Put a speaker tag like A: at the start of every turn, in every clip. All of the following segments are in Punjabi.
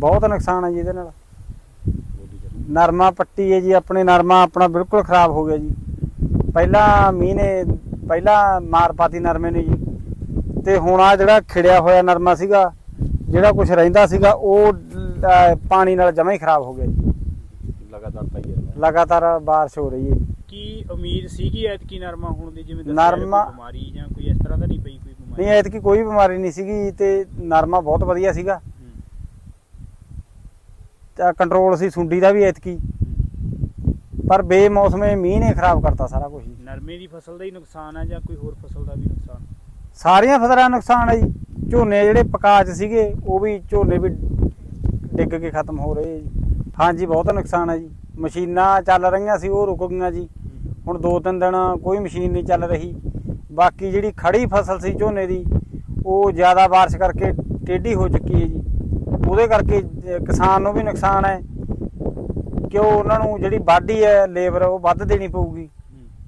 A: ਬਹੁਤ ਨੁਕਸਾਨ ਹੈ ਜੀ ਇਹਦੇ ਨਾਲ। ਨਰਮਾ ਪੱਟੀ ਹੈ ਜੀ ਆਪਣੇ ਨਰਮਾ ਆਪਣਾ ਬਿਲਕੁਲ ਖਰਾਬ ਹੋ ਗਿਆ ਜੀ। ਪਹਿਲਾਂ ਮੀਂਹ ਨੇ ਪਹਿਲਾਂ ਮਾਰ ਪਾਤੀ ਨਰਮੇ ਨੇ ਜੀ। ਤੇ ਹੁਣ ਆ ਜਿਹੜਾ ਖਿੜਿਆ ਹੋਇਆ ਨਰਮਾ ਸੀਗਾ ਜਿਹੜਾ ਕੁਝ ਰਹਿੰਦਾ ਸੀਗਾ ਉਹ ਪਾਣੀ ਨਾਲ ਜਮਾ ਹੀ ਖਰਾਬ ਹੋ ਗਿਆ ਜੀ।
B: ਲਗਾਤਾਰ ਪਈ ਜਾਂਦਾ
A: ਲਗਾਤਾਰ ਬਾਰਿਸ਼ ਹੋ ਰਹੀ ਹੈ ਜੀ।
C: ਕੀ ਉਮੀਦ ਸੀਗੀ ਐਤਕੀ ਨਰਮਾ ਹੋਣ ਦੀ ਜਿਵੇਂ
A: ਨਰਮਾ-
C: ਕੋਈ ਬਿਮਾਰੀ ਜਾਂ ਕੋਈ ਇਸ ਤਰ੍ਹਾਂ ਦਾ ਨਹੀਂ ਪਈ ਕੋਈ ਬਿਮਾਰੀ?
A: ਨਹੀਂ ਐਤਕੀ ਕੋਈ ਬਿਮਾਰੀ ਨਹੀਂ ਸੀਗੀ ਤੇ ਨਰਮਾ ਬਹੁਤ ਵਧੀਆ ਸੀਗਾ।
C: ਹੂੰ,
A: ਕੰਟਰੋਲ ਸੀ ਸੁੰਡੀ ਦਾ ਵੀ ਐਤਕੀ। ਪਰ ਬੇਮੌਸਮੇ ਮੀਂਹ ਨੇ ਖਰਾਬ ਕਰਤਾ ਸਾਰਾ ਕੁਝ
C: ਨਰਮੇ ਦੀ ਫਸਲ ਦਾ ਹੀ ਨੁਕਸਾਨ ਹੈ ਜਾਂ ਕੋਈ ਹੋਰ ਫਸਲ ਦਾ ਵੀ ਨੁਕਸਾਨ?
A: ਸਾਰੀਆਂ ਫਸਲਾਂ ਦਾ ਨੁਕਸਾਨ ਹੈ ਜੀ। ਝੋਨੇ ਜਿਹੜੇ ਪਕਾਚ ਸੀਗੇ ਉਹ ਵੀ ਝੋਨੇ ਵੀ ਡਿੱਗ ਕੇ ਖਤਮ ਹੋ ਰਹੇ ਜੀ। ਹਾਂਜੀ ਬਹੁਤ ਨੁਕਸਾਨ ਹੈ ਜੀ। ਮਸ਼ੀਨਾਂ ਚੱਲ ਰਹੀਆਂ ਸੀ ਉਹ ਰੁਕ ਗਈਆਂ ਜੀ। ਹੁਣ ਦੋ ਤਿੰਨ ਦਿਨ ਕੋਈ ਮਸ਼ੀਨ ਨਹੀਂ ਚੱਲ ਰਹੀ। ਬਾਕੀ ਜਿਹੜੀ ਖੜੀ ਫਸਲ ਸੀ ਝੋਨੇ ਦੀ ਉਹ ਜ਼ਿਆਦਾ ਬਾਰਿਸ਼ ਕਰਕੇ ਟੇਢੀ ਹੋ ਚੁੱਕੀ ਹੈ ਜੀ। ਉਹਦੇ ਕਰਕੇ ਕਿਸਾਨ ਨੂੰ ਵੀ ਨੁਕਸਾਨ ਹੈ। ਕਿਉਂ ਉਹਨਾਂ ਨੂੰ ਜਿਹੜੀ ਵਾਢੀ ਹੈ ਲੇਬਰ ਉਹ ਵੱਧ ਦੇਣੀ ਪਊਗੀ।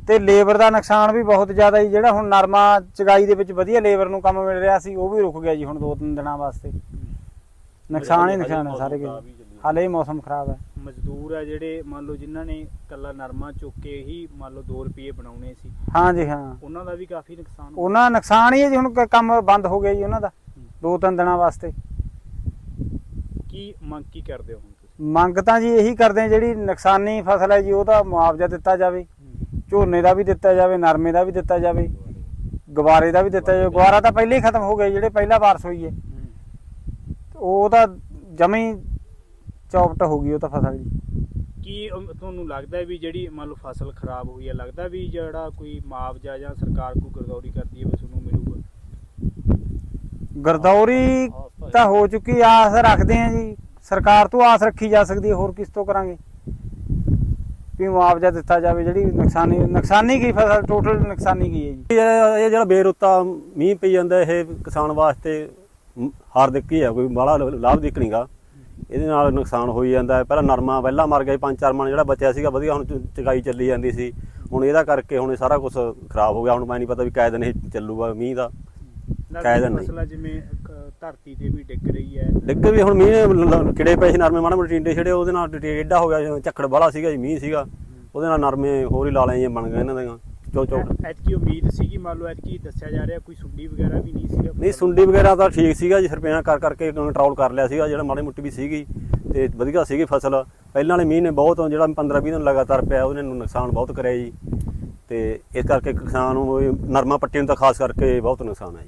A: ਤੇ ਲੇਬਰ ਦਾ ਨੁਕਸਾਨ ਵੀ ਬਹੁਤ ਜ਼ਿਆਦਾ ਜੀ। ਜਿਹੜਾ ਹੁਣ ਨਰਮਾ ਚਗਾਈ ਦੇ ਵਿੱਚ ਵਧੀਆ ਲੇਬਰ ਨੂੰ ਕੰਮ ਮਿਲ ਰਿਹਾ ਸੀ ਉਹ ਵੀ ਰੁਕ ਗਿਆ ਜੀ ਹੁਣ ਦੋ ਤਿੰਨ ਦਿਨਾਂ ਵਾਸਤੇ। ਨੁਕਸਾਨ ਹੀ ਨੁਕਸਾਨ ਹੈ ਸਾਰੇ ਕੇ ਹਾਲੇ ਹੀ ਮੌਸਮ ਖਰਾਬ ਹੈ।
C: ਮਜ਼ਦੂਰ ਆ ਜਿਹੜੇ ਮੰਨ ਲਓ ਜਿਨ੍ਹਾਂ ਨੇ ਕੱਲਾ ਨਰਮਾ ਚੁੱਕ ਕੇ ਹੀ ਮੰਨ ਲਓ 2 ਰੁਪਏ ਬਣਾਉਣੇ ਸੀ।
A: ਹਾਂ ਜੀ ਹਾਂ।
C: ਉਹਨਾਂ ਦਾ ਵੀ ਕਾਫੀ ਨੁਕਸਾਨ।
A: ਉਹਨਾਂ ਨੁਕਸਾਨ ਹੀ ਹੈ ਜੀ ਹੁਣ ਕੰਮ ਬੰਦ ਹੋ ਗਿਆ ਜੀ ਉਹਨਾਂ ਦਾ। ਦੋ ਤਿੰਨ ਦਿਨਾਂ ਵਾਸਤੇ।
C: ਕੀ ਮੰਗ ਕੀ ਕਰਦੇ ਹੋ ਹੁਣ ਤੁਸੀਂ?
A: ਮੰਗ ਤਾਂ ਜੀ ਇਹੀ ਕਰਦੇ ਆ ਜਿਹੜੀ ਨੁਕਸਾਨੀ ਫਸਲ ਹੈ ਜੀ ਉਹਦਾ ਮੁਆਵਜ਼ਾ ਦਿੱਤਾ ਜਾਵੇ। ਝੋਨੇ ਦਾ ਵੀ ਦਿੱਤਾ ਜਾਵੇ ਨਰਮੇ ਦਾ ਵੀ ਦਿੱਤਾ ਜਾਵੇ ਗਵਾਰੇ ਦਾ ਵੀ ਦਿੱਤਾ ਜਾਵੇ। ਗਵਾਰਾ ਤਾਂ ਪਹਿਲੇ ਹੀ ਖਤਮ ਹੋ ਗਿਆ ਜਿਹੜੇ ਪਹਿਲਾ ਬਾਰਿਸ਼ ਹੋਈ ਹੈ। ਉਹ ਤਾਂ ਜਮੀ ਚੌਪਟ ਹੋ ਗਈ ਉਹ ਤਾਂ ਫਸਲ ਜੀ।
C: ਕੀ ਤੁਹਾਨੂੰ ਲੱਗਦਾ ਵੀ ਜਿਹੜੀ ਮੰਨ ਲਓ ਫਸਲ ਖਰਾਬ ਹੋਈ ਹੈ ਲੱਗਦਾ ਵੀ ਜਿਹੜਾ ਕੋਈ ਮੁਆਵਜ਼ਾ ਜਾਂ ਸਰਕਾਰ ਕੋਈ ਗਰਦੌਰੀ ਕਰਦੀ ਹੈ ਬਸ ਉਹਨੂੰ ਮਿਲੂਗਾ?
A: ਗਰਦੌਰੀ ਤਾਂ ਹੋ ਚੁੱਕੀ ਆਸ ਰੱਖਦੇ ਆ ਜੀ। ਸਰਕਾਰ ਤੋਂ ਆਸ ਰੱਖੀ ਜਾ ਸਕਦੀ ਹੈ ਹੋਰ ਕਿਸ ਤੋਂ ਕਰਾਂਗੇ? ਵੀ ਮੁਆਵਜ਼ਾ ਦਿੱਤਾ ਜਾਵੇ ਜਿਹੜੀ ਨੁਕਸਾਨੀ ਨੁਕਸਾਨੀ ਕੀ ਫਸਲ ਟੋਟਲ ਨੁਕਸਾਨੀ ਕੀ ਹੈ ਜੀ?
B: ਇਹ ਜਿਹੜਾ ਬੇਰੁੱਤਾ ਮੀਂਹ ਪਈ ਜਾਂਦਾ ਇਹ ਕਿਸਾਨ ਵਾਸਤੇ ਮ- ਹਾਰਦਿਕ ਹੀ ਹੈ ਕੋਈ ਬਾਹਲਾ ਲਾਭ ਨਹੀਂਗਾ ਇਹਦੇ ਨਾਲ ਨੁਕਸਾਨ ਹੋਈ ਜਾਂਦਾ ਹੈ। ਪਹਿਲਾਂ ਨਰਮਾ ਪਹਿਲਾਂ ਮਰ ਗਿਆ ਪੰਜ ਚਾਰ ਮਣ ਜਿਹੜਾ ਬਚਿਆ ਸੀਗਾ ਵਧੀਆ ਹੁਣ ਚਗਾਈ ਚੱਲੀ ਜਾਂਦੀ ਸੀ। ਹੁਣ ਇਹਦਾ ਕਰਕੇ ਹੁਣ ਸਾਰਾ ਕੁਝ ਖਰਾਬ ਹੋ ਗਿਆ। ਹੁਣ ਮੈਂ ਨਹੀਂ ਪਤਾ ਵੀ ਕਾਇ ਦਿਨ ਇਹ ਚੱਲੂਗਾ ਮੀਂਹ ਦਾ। ਕਾਇਦਾ ਨਹੀਂ।
C: ਜਿਵੇਂ ਧਰਤੀ ਤੇ ਵੀ ਡਿੱਗ ਰਹੀ ਹੈ।
B: ਡਿੱਗ ਵੀ ਹੁਣ ਮੀਂਹ ਕਿੜੇ ਪਏ ਸੀ ਨਰਮੇ ਮਾੜੇ ਮੋਟੇ ਟਿੰਡੇ ਛੜੇ ਉਹਦੇ ਨਾਲ ਟੇਡਾ ਹੋ ਗਿਆ ਝੱਖੜ ਵਾਲਾ ਸੀਗਾ ਜੀ ਮੀਂਹ ਸੀਗਾ ਉਹਦੇ ਨਾਲ ਨਰਮੇ ਹੋਰ ਹੀ ਲਾ ਲਏ ਬਣ ਗਏ ਇਹਨਾਂ ਦੀਆਂ ਚੋ ਚੋ।
C: ਐਤਕੀ ਉਮੀਦ ਸੀਗੀ ਮੰਨ ਲਓ ਐਤਕੀ ਦੱਸਿਆ ਜਾ ਰਿਹਾ ਕੋਈ ਸੁੰਡੀ ਵਗੈਰਾ ਵੀ ਨਹੀਂ ਸੀਗਾ
B: ਨਹੀਂ ਸੁੰਡੀ ਵਗੈਰਾ ਤਾਂ ਠੀਕ ਸੀਗਾ ਜੀ ਸਰਪਿਆਂ ਕਰ ਕਰਕੇ ਕੰਟਰੋਲ ਕਰ ਲਿਆ ਸੀਗਾ ਜਿਹੜਾ ਮਾੜੀ ਮੁੱਟੀ ਵੀ ਸੀਗੀ ਤੇ ਵਧੀਆ ਸੀਗੀ ਫਸਲ। ਪਹਿਲਾਂ ਵਾਲੇ ਮੀਂਹ ਨੇ ਬਹੁਤ ਜਿਹੜਾ 15 20 ਦਿਨ ਲਗਾਤਾਰ ਪਿਆ ਉਹਨੇ ਨੂੰ ਨੁਕਸਾਨ ਬਹੁਤ ਕਰਿਆ ਜੀ ਤੇ ਇਸ ਕਰਕੇ ਕਿਸਾਨ ਨੂੰ ਨਰਮਾ ਪੱਟੀ ਨੂੰ ਤਾਂ ਖਾਸ ਕਰਕੇ ਬਹੁਤ ਨੁਕਸਾਨ ਹੈ ਜੀ।